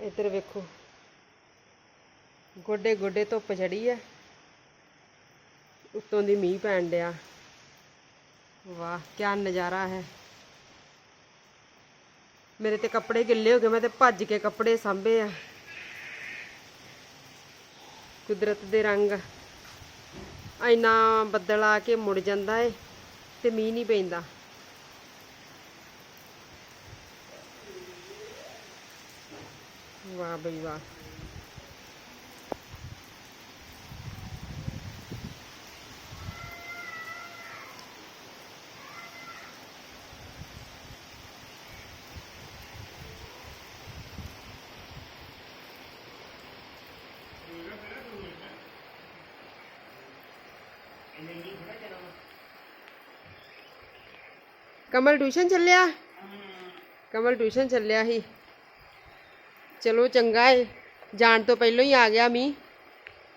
ਇੱਧਰ ਵੇਖੋ। ਗੋਡੇ ਗੋਡੇ ਧੁੱਪ ਚੜੀ ਆ ਉੱਤੋਂ ਦੀ ਮੀਂਹ ਪੈਣ ਡਿਆ। ਵਾਹ ਕੀ ਨਜ਼ਾਰਾ ਹੈ। ਮੇਰੇ ਤੇ ਕੱਪੜੇ ਗਿੱਲੇ ਹੋ ਗਏ, ਮੈਂ ਤੇ ਭੱਜ ਕੇ ਕੱਪੜੇ ਸਾਂਭੇ ਆ। ਕੁਦਰਤ ਦੇ ਰੰਗ। ਇੰਨਾ ਬੱਦਲ ਆ ਕੇ ਮੁੜ ਜਾਂਦਾ ਏ ਤੇ ਮੀਂਹ ਨਹੀਂ ਪੈਂਦਾ। ਵਾਹ ਬਈ ਵਾਹ। ਕਮਲ ਟਿਊਸ਼ਨ ਚੱਲਿਆ? ਕਮਲ ਟਿਊਸ਼ਨ ਚੱਲਿਆ ਸੀ। ਚਲੋ ਚੰਗਾ ਏ ਜਾਣ ਤੋਂ ਪਹਿਲਾਂ ਹੀ ਆ ਗਿਆ ਮੀਂਹ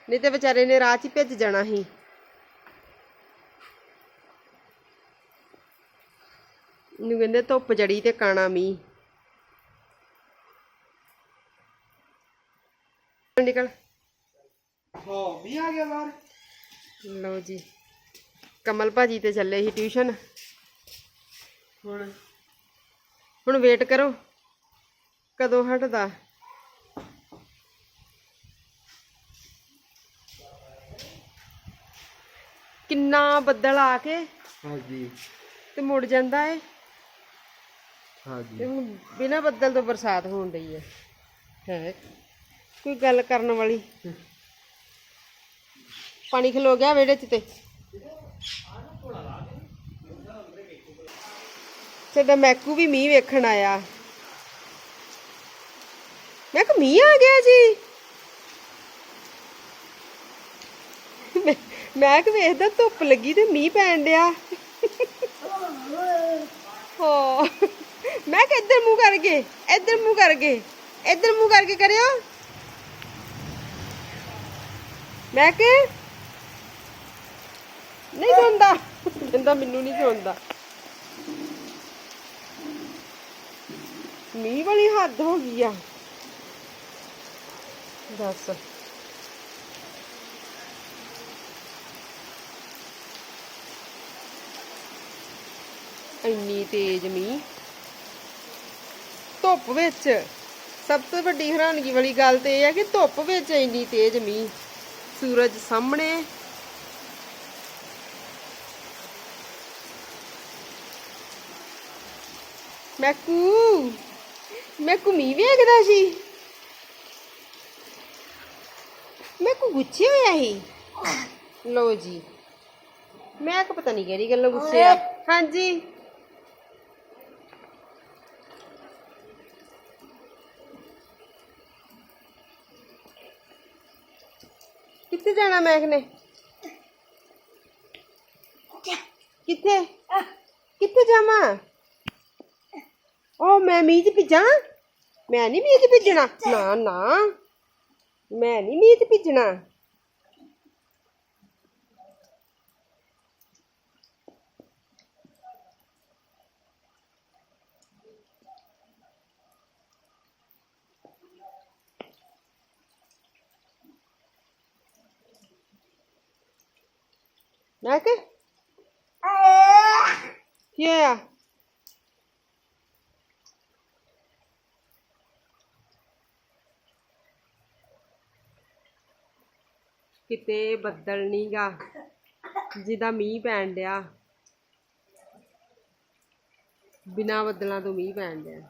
ਨਹੀਂ ਤੇ ਵਿਚਾਰੇ ਨੇ ਰਾਹ 'ਚ ਹੀ ਭਿੱਜ ਜਾਣਾ ਸੀ। ਨੂੰ ਕਹਿੰਦੇ ਧੁੱਪ ਜੜੀ ਤੇ ਕਾਣਾ ਮੀਂਹ। ਨਿਕਲ। ਹਾਂ ਵੀ ਆ ਗਿਆ ਬਾਹਰ। ਲਓ ਜੀ ਕਮਲ ਭਾਜੀ ਤੇ ਚੱਲੇ ਸੀ ਟਿਊਸ਼ਨ। ਹੁਣ? ਹੁਣ ਵੇਟ ਕਰੋ ਕਦੋਂ ਹਟਦਾ? ਕਿੰਨਾ ਬੱਦਲ ਆ ਕੇ ਹਾਂਜੀ। ਤੇ ਮੁੜ ਜਾਂਦਾ ਏ। ਹਾਂਜੀ। ਤੇ ਹੁਣ ਬਿਨਾਂ ਬੱਦਲ ਤੋਂ ਬਰਸਾਤ ਹੋਣ ਡਈ ਹੈ ਹੈ। ਕੋਈ ਗੱਲ ਕਰਨ ਵਾਲੀ। ਪਾਣੀ ਖਲੋ ਗਿਆ ਵਿਹੜੇ 'ਚ ਤੇ। ਸਾਡਾ ਮੈਕੂ ਵੀ ਮੀਂਹ ਵੇਖਣ ਆਇਆ। ਮੈਂ ਕਿਹਾ ਮੀਂਹ ਆ ਗਿਆ ਜੀ। ਮੈਂ- ਕਿ ਵੇਖਦਾ ਧੁੱਪ ਲੱਗੀ ਤੇ ਮੀਂਹ ਪੈਣ ਡਿਆ। ਹੋ। ਮੈਂ ਕਿ ਇੱਧਰ ਮੂੰਹ ਕਰਕੇ, ਇੱਧਰ ਮੂੰਹ ਕਰਕੇ, ਇੱਧਰ ਮੂੰਹ ਕਰਕੇ ਕਰਿਓ। ਮੈਂ ਕਿ ਨਹੀਂ ਸੁਣਦਾ, ਕਹਿੰਦਾ ਮੈਨੂੰ ਨਹੀਂ ਸੁਣਦਾ। ਮੀਂਹ ਵਾਲੀ ਹੱਦ ਹੋ ਗਈ ਆ। ਦੱਸ। ਇੰਨੀ ਤੇਜ਼ ਮੀਂਹ। ਧੁੱਪ ਵਿੱਚ ਸਭ ਤੋਂ ਵੱਡੀ ਹੈਰਾਨਗੀ ਵਾਲੀ ਗੱਲ ਤੇ ਇਹ ਹੈ ਕਿ ਧੁੱਪ ਵਿੱਚ ਇੰਨੀ ਤੇਜ਼ ਮੀਂਹ। ਸੂਰਜ ਸਾਹਮਣੇ। ਮੈਕੂ ਮੈਕੂ ਮੀਂਹ ਵੇਖਦਾ ਸੀ। ਮੈਕੂ ਗੁੱਸੇ ਹੋਇਆ ਸੀ। ਲਓ ਜੀ ਮੈਂ ਕਿ ਪਤਾ ਨਹੀਂ ਕਿਹੜੀ ਗੱਲੋਂ ਗੁੱਸੇ ਆ। ਹਾਂਜੀ। ਕਿੱਥੇ ਜਾਣਾ ਮੈਕ ਨੇ ਕਿੱਥੇ? ਕਿੱਥੇ ਜਾਵਾਂ? ਉਹ ਮੈਂ ਮੀਂਹ 'ਚ ਭਿੱਜਾਂ? ਮੈਂ ਨਹੀਂ ਮੀਂਹ 'ਚ ਭਿੱਜਣਾ। ਨਾ ਨਾ। ਮੈਂ ਨਹੀਂ ਮੀਂਹ 'ਚ ਭਿੱਜਣਾ। ਮੈਂ ਕਿ ਕੀ ਹੋਇਆ ਕਿਤੇ ਬੱਦਲ ਨਹੀਂਗਾ ਜਿਹਦਾ ਮੀਂਹ ਪੈਣ ਡਿਆ। ਬਿਨਾਂ ਬੱਦਲਾਂ ਤੋਂ ਮੀਂਹ ਪੈਣ ਡਿਆ।